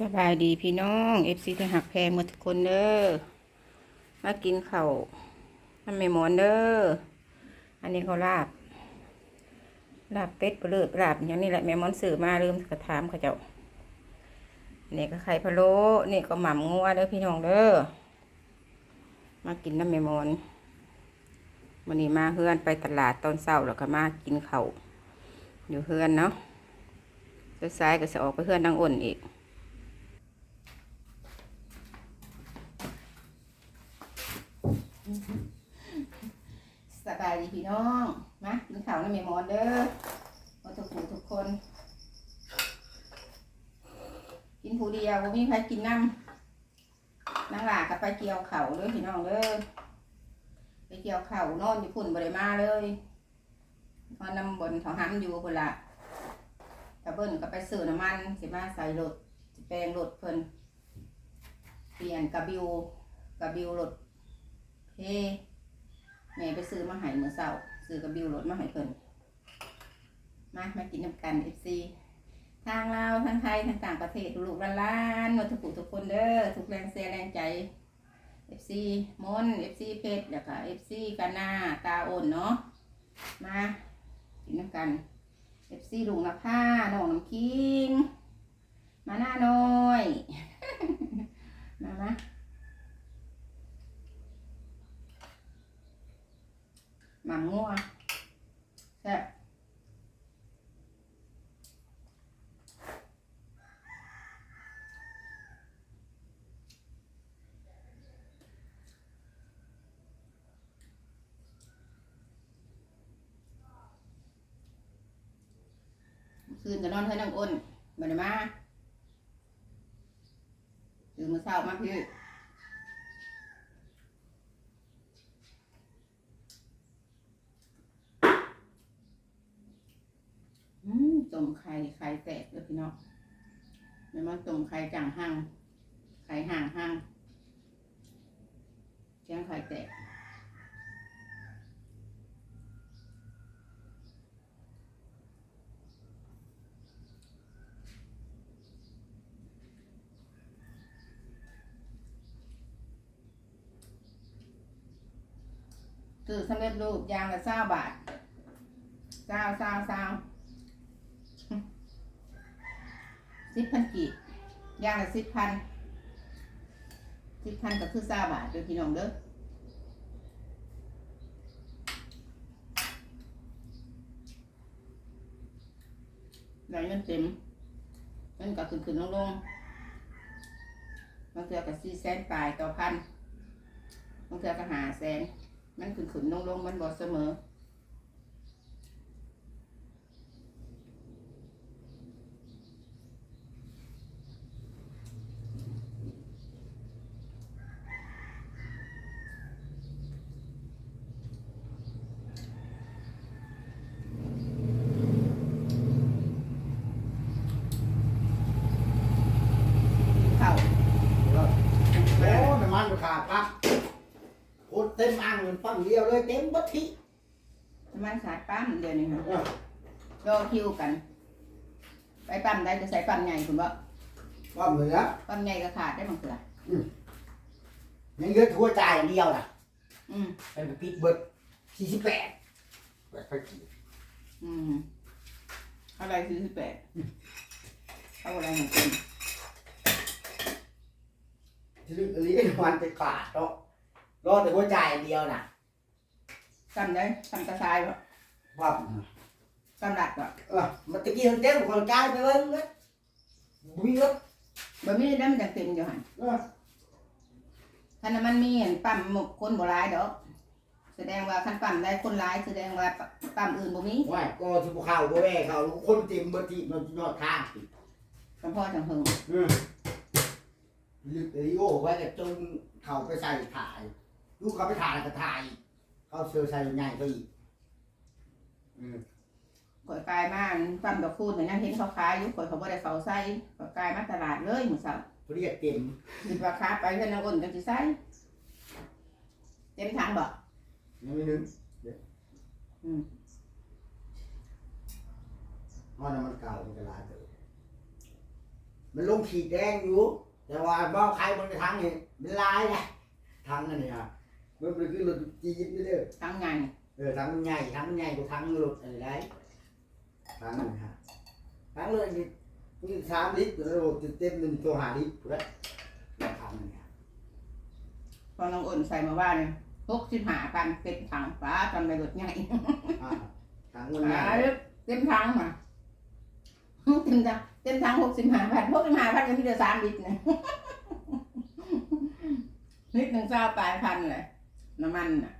สบายดีพี่น้องเอฟซีที่หักแพงหมดทุกคนเด้อมากินเข้าน้ำไม่หมอนเด้ออันนี้เขาลาบ ลาบเป็ดเปลือกลาบอย่างนี้แหละแม่มอนสื่อมาลืมกระถามเขาเจ้าอันนี่ก็ไข่พะโล้นี่ก็หม่ำงัวเด้อพี่น้องเด้อมากินน้ำไม่มอนวันนี้มาเฮือนไปตลาดตอนเช้าแล้วก็มากินเข้าอยู่เฮือนเนาะสายก็จะออกไปเฮือนนางอ่นอีก สบายดีพี่น้อง มากินข้าวน้ำเมมอนเด้อมาทุกผู้ทุกคน กินผู้เดียวบ่มีใครกินน้ำนางหลากับไปเกี่ยวเข่าเด้อพี่น้องเด้อไปเกี่ยวเข่านอนอยู่พุ่นบริมาเลยนอนนำบนเขาห้ำอยู่พุ่นละตะเบิ้ลก็ไปซื้อน้ำมันสิมาใส่รถแปลงรถเพิ่นเปลี่ยนกระบิวกระบิวรถ เฮแม่ไปซื้อมาให้เมื่อเช้าซื้อกับบิวรถมาให้เพิ่นมามากินน้ำกันเอฟซีทางลาวทางไทยทางต่างประเทศลูกหล้านหมดทุกผู้ทุกคนเด้อทุกแรงเสียแรงใจเอฟซีมอนเอฟซีเพชรแล้วก็เอฟซีกานาตาโอนเนาะมากินน้ำกันเอฟซีลุงละผ้าน้องน้ำคิงมาหน้าน้อย มามา หมังงัวแซ่บคืนจะนอนเท่านังอ้นมาได้มาตื่นมาเช้ามาพี่ อืม ต้มไข่ไข่แตกเลยพี่น้องไม่มาต้มไข่จังห้างไข่ห่างห้างแกงไข่แตกซื้อสำเร็จรูปยางละเศร้าบาทเศร้าเศร้าเศร้า สิบพันกีบย่างละสิบพันสิบพันก็คือซาบาทเด้อพี่น้องเด้อได้เงินเต็มเงินก็ขึ้นขึ้นลงลงบางเทือก็สี่แสนปลายต่อพันบางเทือก็หาแสนมันขึ้นขึ้นลงลงมันบ่เสมอ เข้า โอ้น้ำมันราคาปั๊บ โคตรเต็มอ่างเงินปั๊มเดียวเลยเต็มบัตทีน้ำมันขาดปั๊มเดี๋ยวนี้ค่ะเออรอคิวกัน ไปปั๊มได้จะใส่ปั๊มใหญ่คุณบ่ปั๊มเลยนะปั๊มใหญ่ก็ขาดได้บางเถื่อยังเยอะทั่วจ่ายอย่างเดียวนะอืมเป็นปิดเบิดสี่สิบแปดแปดพันกี่อืมอะไรสี่สิบแปดเอาอะไรของคุณจะลึกอันนี้น้ำมันจะขาดเนาะ รอแต่หัวจ่ายอย่างเดียวนะซ้ำได้ซ้ำกระชายบ่ปั๊มซ้ำหลักบ่เออมันตะกี้มันเต็มคนจ่ายไปเบิ้งเลยวิ่งรถบ่มีได้มันจะเต็มอยู่หั่นเออคันน้ำมันมีหั่นปั๊มหมกคนบ่หลายดอก แสดงว่าคันปั๊มได้คนหลายแสดงว่าปั๊มอื่นบ่มีว่าก็ที่พวกเขาบ่แว่เขาคนเต็มเบิดที่มันยอดทางอีกคำพ่อจังเฮิงเออลึกเลยโอ้ไว้แต่จนเขาไปใส่ถ่าย ลูกเขาไปถ่ายก็ถ่ายเขาเสือใส่ใหญ่ก็อีกอืมข่อยกายมาปั๊มดอกคูณก็ยังเห็นเขาขายอยู่ข่อยเขาบ่ได้เข้าใส่ข่อยกายมาตลาดเลยมื้อเช้าเรียกเต็มคิดว่าค้าไปเพิ่นเอาอ้นกันสิใส่เต็มถังบ่ยังไม่นึงอืมเพราะน้ำมันเก่ามันจะลายเติมมันลงขีดแดงอยู่ แต่ว่าบ่ใครบนทางนี่มันลายนะทางนั่นนี่ฮะ มันเป็นคือรถจีบนี่เด้อทั้งไงเออทางมันใหญ่ทางมันใหญ่กว่าทางรถอะไรได้ทางนั่นฮะทางรถนี่มีสามลิตรแล้วรถเต็มๆหนึ่งตัวห้าลิตรแล้วทางนั่นฮะพอน้องอ่นใส่มาว่าเนี่ยหกสิบห้าพันเป็นถังฟ้าจำได้รถใหญ่อ่าทางมันใหฟ้าญ่เต็มถังมาเต็มถังเต็มถังหกสิบห้าพันหกสิบห้าพันก็มีแต่สามลิตรนะลิตรหนึ่งเจ้าปลายพันเลย น้ำมันน่ะ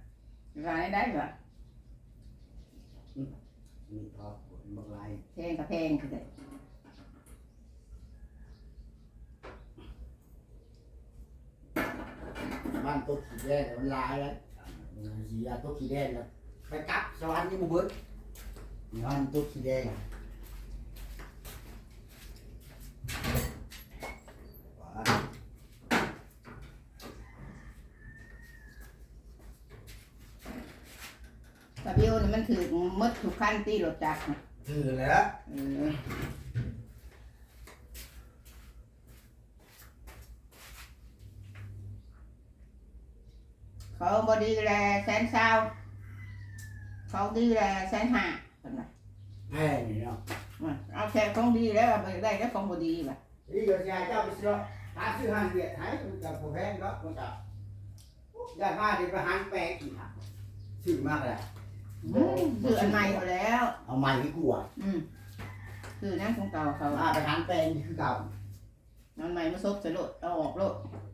รายได้ปะมีทอดบนบางลายแพงกับแพงคือเด็ดบ้านโต๊ะขีดแดงเนี่ยมันลายแล้วสียาโต๊ะขีดแดงแล้วไปกลับสวรรค์นี่บุเบิดนี่บ้านโต๊ะขีดแดงว้า แต่บิวนี่มันถือมด ทุกขั้นตีรถจักรน่ะถือแล้วเออเขาบอดีแลแสนเศร้าเขาดีแลแสนห้าเป็นไงแพงนี่เนาะเอาแค่ของดีแล้วไปได้แล้วของบอดีป่ะนี่ก็ยายเจ้าไปซื้อหาซื้อหันเบียดให้มันจะผู้แพงก็มันจะยายมาที่ไปหันแปลงอีกครับซื้อมากเลย ซื้ออันใหม่เขาแล้ว เอาใหม่ดีกว่าอืมซื้อนั่งของเก่าเขามาไปหันแปลงนี่คือเก่าอันใหม่มาซบใส่รถเอาออกรถเ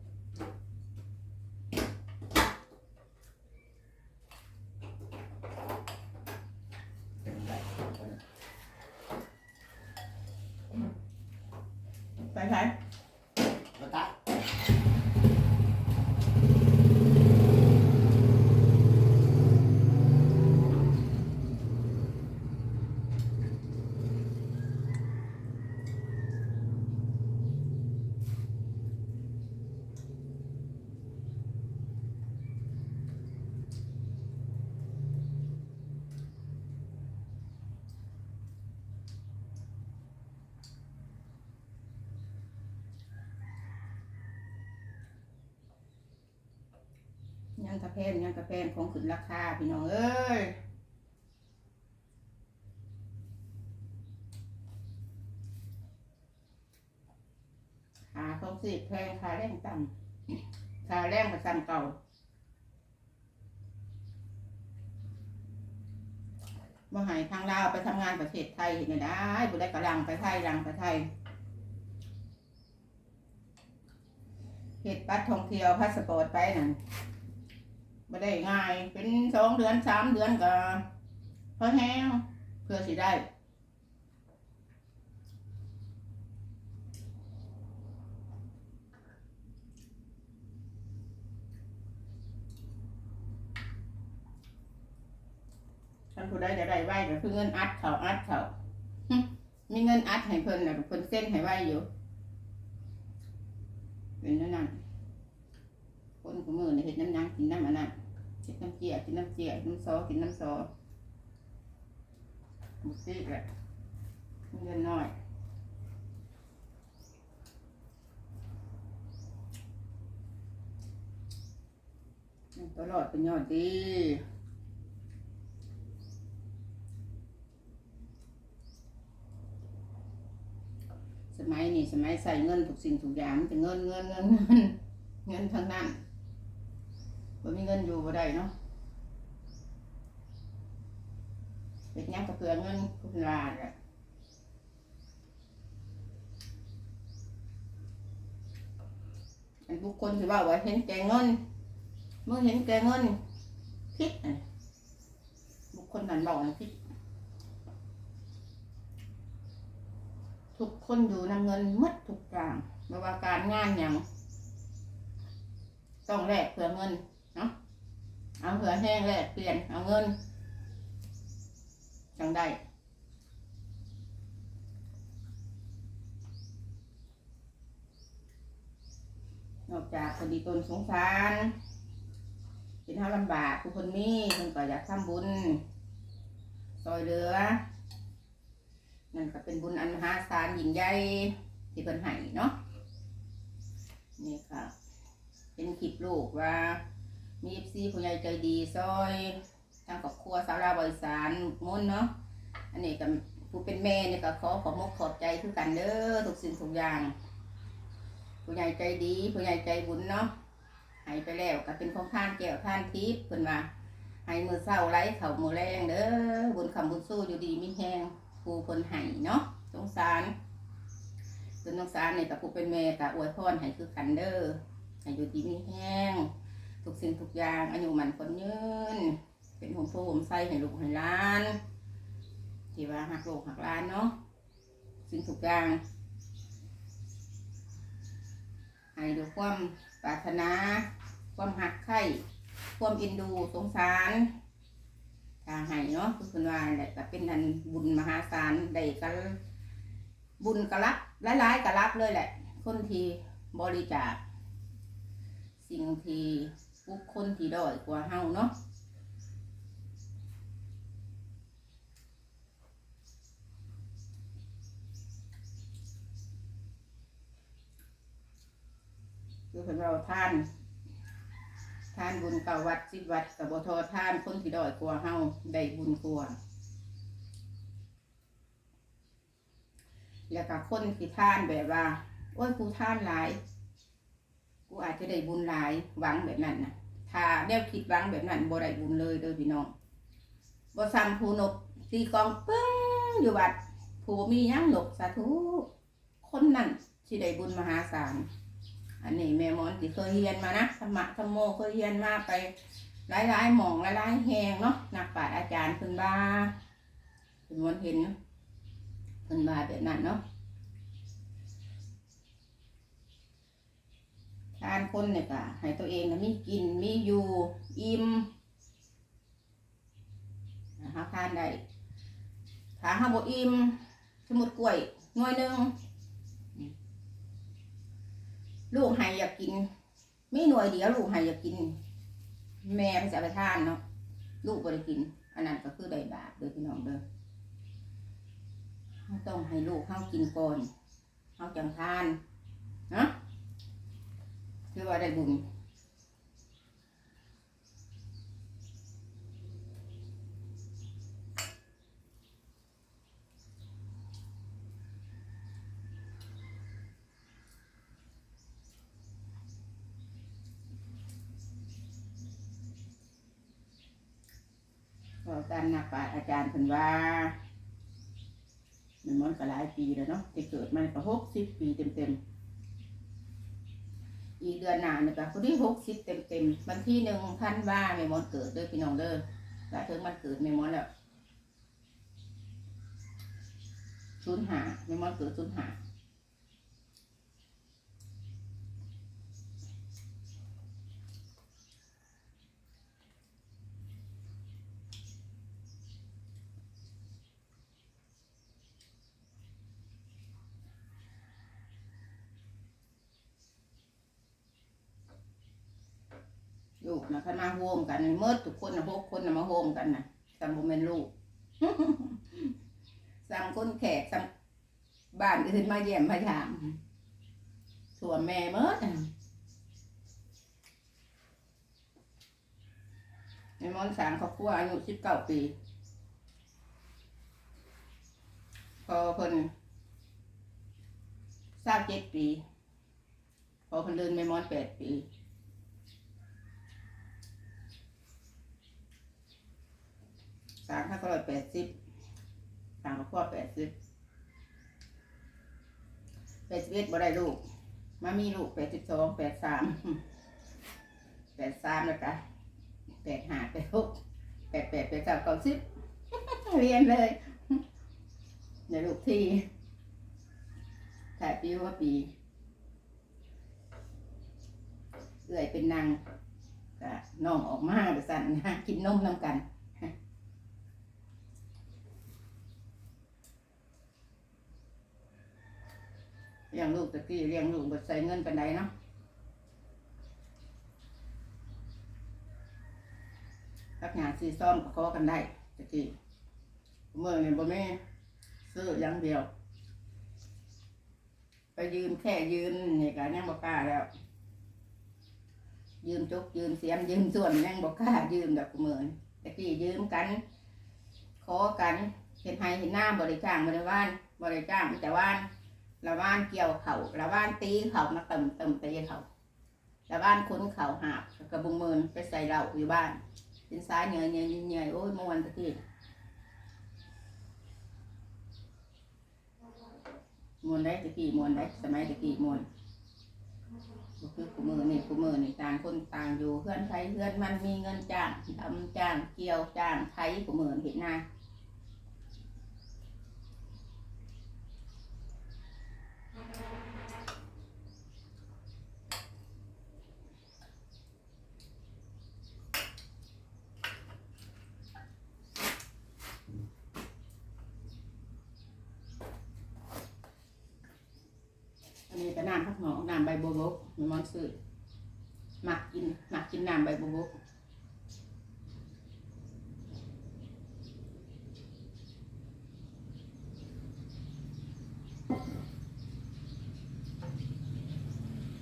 ยังกระเพนยังกระเพนของขึ้นราคาพี่น้องเอ้ยขาของสิแพงขาแรงต่ำขาแรงประจำเก่าบ่ใหายทางลาวไปทำงานประเทศไทยเห็นไหมได้บุได้กระลังไปไทยลังไปไทยเหตุปัดท่องเที่ยวพาสปอร์ตไปนั่น ไม่ได้ง่าย เป็นสองเดือนสามเดือนก็พอแห้งเพื่อสิได้ท่านผู้ใดจะได้ไหวก็คือเงินอัดเขาอัดเขามีเงินอัดให้เพิ่นแล้วก็เพิ่นเส้นให้ไหวอยู่เป็นนั่นนั่นคนของมือเนี่ยเห็ดน้ำยังกินน้ำอันนั้น กินน้ำเจียกินน้ำเจียน้ำซอกินน้ำซอหมดสิแหละเงินน้อยตลอดเป็นยอดดีสมัยนี้สมัยใส่เงินทุกสิ่งทุกอย่างมันจะเงินเงินเงินเงินเงินทั้งนั้น บ่มีเงินอยู่บ่ได้เนาะเด็กยังก็เพื่อเงินคุณลาแหละอันบุคคลที่ว่าว่าเห็นแก่เงินเมื่อเห็นแก่เงินผิดน่ะบุคคลนั้นบอกนะผิดทุกคนอยู่นำเงินหมดทุกอย่างไม่ว่าการงานอย่างต้องแลกเพื่อเงิน เนาะเอาเผื่อแห้งแลกเปลี่ยนเอาเงินจังได้นอกจากคนดีตนสงสารเป็นห้าลำบากผู้คนมีคนก็อยากทำบุญซอยเหลือ นั่นก็เป็นบุญอันมหาศาลยิ่งใหญ่ที่เพิ่นให้เนาะนี่ค่ะ เป็นคลิปลูกว่า มีเอฟซีผู้ใหญ่ใจดีซอยทางครอบครัวสาวลาบริสารมุ่นเนาะอันนี้ก็ผู้เป็นแม่เนี่ยก็ขอขอบมกขอบใจคือกันเด้อทุกสิ่งทุกอย่าง ผู้ใหญ่ใจดี ผู้ใหญ่ใจบุญเนาะให้ไปแล้วก็เป็นของท่านแก้วท่านทิพย์เพิ่นว่าให้มือเศร้าไร้เข่ามือแรงเด้อบุญคำบุญสู้อยู่ดีมีแหงผู้เพิ่นให้เนาะสงสารเพิ่นสงสารนี่กับผู้เป็นแม่ก็อวยพรให้คือกันเด้อให้อยู่ดีมีแห้ง ทุกสิ่งทุกอย่างอายุมันคนยืน เป็นห่มโพห่มไส้ให้ลูกให้หล้านที่ว่าหักลูกหักล้านเนาะสิ่งทุกอย่างให้ด้วยความปรารถนา ความหักไข่ความอินดูสงสารถ้าให้เนาะคือคุณว่าแหละก็เป็นอันบุญมหาศาลได้กันบุญกระรับหลายๆกะรับเลยแหละ คนที่บริจาคสิ่งที่ บุคคลที่ด้อยกว่าเฮาเนาะคือเพิ่นเราท่าน ท่านบุญเก่าวัดสิบวัดกับบทอทานคนที่ด้อยกว่าเฮาได้บุญกว่าแล้วก็คนที่ท่านแบบว่า โอ้ยกูท่านหลาย กูอาจจะได้บุญหลายหวังแบบนั้นนะถ้าแนวคิดหวังแบบนั้นบ่ได้บุญเลยเด้อพี่น้องบ่ซ้ำผู้นกตีกองปึ้งอยู่วัดผู้มีหยังหนกสาธุคนนั้นสิได้บุญมหาศาลอันนี้แม่มอนที่เคยเรียนมานะธรรมะธรรมโมเคยเรียนมาไปหลายหลายๆหม่องหลายหลายๆแหงเนาะนักปราชญ์อาจารย์เพิ่นบ้าเพิ่นวันเห็นเพิ่นบ้าแบบนั้นเนาะ ทานคนเนี่ยก็ให้ตัวเองมีกินมีอยู่อิ่มนะคะทานได้ถ้าห้าบอิ่มสมมุดกล้วยหน่วยหนึ่งลูกให้อยากกิน ไมีหน่วยเดียวลูกให้อยากกิน แม่ไปจะไปทานเนาะลูกบ่ได้กิน อันนั้นก็คือได้บาปเด้อพี่น้องเด้อต้องให้ลูกเข้ากินก่อนเข้าจังทานนะ คือว่าได้บุญก็การนักปราชญ์อาจารย์เพิ่นว่ามันมันก็หลายปีแล้วเนาะที่เกิดมันก็หกสิบปีเต็มๆ อีกเดือนหน้าเนี่ยก็คนที่หกสิบเต็มเต็มวันที่หนึ่งพันว่าแม่มอนเกิดเด้อพี่น้องเด้อถ้าถึงมันเกิดแม่มอนแล้วศูนย์หาแม่มอนเกิดศูนย์หาลู กนะคันมาโฮมกันเมื่อทุกคนนะหกคนนะมาโฮมกันนะสัมบูเป็นลูกสั่งคนแขกสั่งบ้านอื่นมาเยี่ยมมาถามส่วนแม่เมื่อแม่มอนสามครอบครัวอายุสิบเก้าปี พอเพิ่นทราบเจ็ดปี พอเพิ่นเดินแม่มอนแปดปี สามห้าร้อยแปดสิบสามครอบครัวแปดสิบแปดสิบเอ็ดบ่ได้ลูก มามีลูกแปดสิบสองแปดสามแปดสามแล้วกันแปดห้าแปดหกแปดแปดแปดเก้าเก้าสิบเรียนเลยในลูกที่ถ่ายปีว่าปีเอื่อยเป็นนางก็น้องออกมาไปสั่นนะกินนมน้ำกัน เลี้ยงลูกตะกี้เลี้ยงลูกบดใส่เงินปันใดเนาะทักงานซีซ่อมก็ขอกันได้ตะกี้เมื่อเนี่ยบ่แม่ซื้ออย่างเดียว ไปยืมแค่ยืมนี่ก็ยังบอกล้าแล้ว ยืมจกยืมเสียมยืมส่วนยังบอกล้ายืมดอกกุเมินตะกี้ยืมกัน ขอกันเห็นไห้เห็นหน้าบริจ้างบริวานบริจ้างแต่ว่าน ละว่านเกี่ยวเขาละว่านตีเขามาเติมเติมตีเขาละว่านคุ้นเขาหาบกระบุงมินไปใส่เหล้าอยู่บ้านเป็นซ้ายเหนื่อยเหนื่อยเหนื่อยโอ้ยมวนตะกี้มวนได้ตะกี้มวนได้สมัยตะกี้มวนคือกูมือนี่กูมือนี่ต่างคนต่างอยู่เพื่อนใครเพื่อนมันมีเงินจ้างทำจ้างเกี่ยวจ้างไทยกูมือเห็นหน้า อันนี้ก็น้ำพัก หนองน้ำใบบัวบกมีมอนซื้อหมักกินหมักกินน้ำใบบัวบก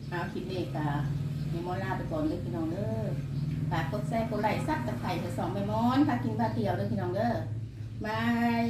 เอาคลิปนี้ก็มีมอลาไปก่อนเลยพี่น้องเด้อฝากกดแชร์กดไลค์ซับตะไคร้ไปสองใบมอนพากินพาเที่ยวเลยพี่น้องเด้อบาย